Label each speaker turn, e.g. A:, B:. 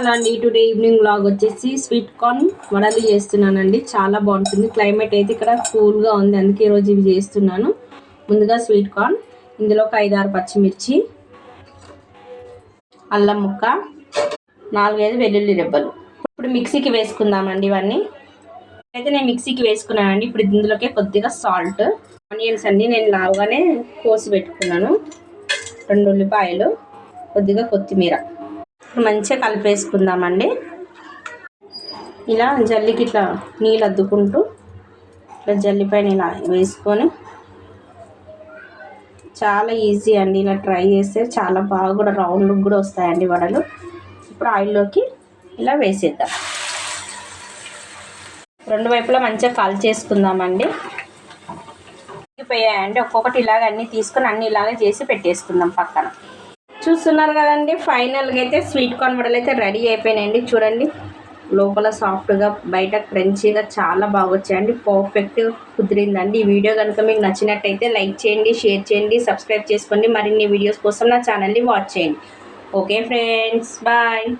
A: Hello అండి today evening blog వచ్చేసి sweet corn వడలు చేస్తున్నానండి. చాలా బాగుంటుంది. క్లైమేట్ అయితే ఇక్కడ కూల్గా ఉంది. అందుకే ఈరోజు ఇవి చేస్తున్నాను. ముందుగా స్వీట్ కార్న్ ఇందులో ఒక ఐదారు పచ్చిమిర్చి అల్లం ముక్క నాలుగైదు వెల్లుల్లి రెబ్బలు. ఇప్పుడు మిక్సీకి వేసుకుందామండి ఇవన్నీ. అయితే నేను మిక్సీకి వేసుకున్నానండి. ఇప్పుడు ఇందులోకే కొద్దిగా సాల్ట్ ఆనియన్స్ అన్ని నేను లావుగానే కోసి పెట్టుకున్నాను. రెండు ఉల్లిపాయలు కొద్దిగా కొత్తిమీర. మంచిగా కలిపేసుకుందామండి. ఇలా జల్లికి ఇట్లా నీళ్ళు అద్దుకుంటూ ఇట్లా జల్లిపైన ఇలా వేసుకొని చాలా ఈజీ అండి. ఇలా ట్రై చేస్తే చాలా బాగా కూడా రౌండ్ కూడా వస్తాయండి వడలు. ఇప్పుడు ఆయిల్లోకి ఇలా వేసేద్దాం. రెండు వైపులా మంచిగా కాల్ చేసుకుందామండి. పోయాయండి ఒక్కొక్కటి ఇలాగ అన్నీ తీసుకొని అన్ని ఇలాగే చేసి పెట్టేసుకుందాం పక్కన. చూస్తున్నారు కదండి ఫైనల్గా అయితే స్వీట్ కార్న్ వడలు అయితే రెడీ అయిపోయినాయండి. చూడండి లోపల సాఫ్ట్గా బయట క్రంచీగా చాలా బాగా వచ్చాయండి. పర్ఫెక్ట్ కుదిరిందండి. ఈ వీడియో కనుక మీకు నచ్చినట్టయితే లైక్ చేయండి షేర్ చేయండి సబ్స్క్రైబ్ చేసుకోండి. మరిన్ని వీడియోస్ కోసం నా ఛానల్ని వాచ్ చేయండి. Okay friends bye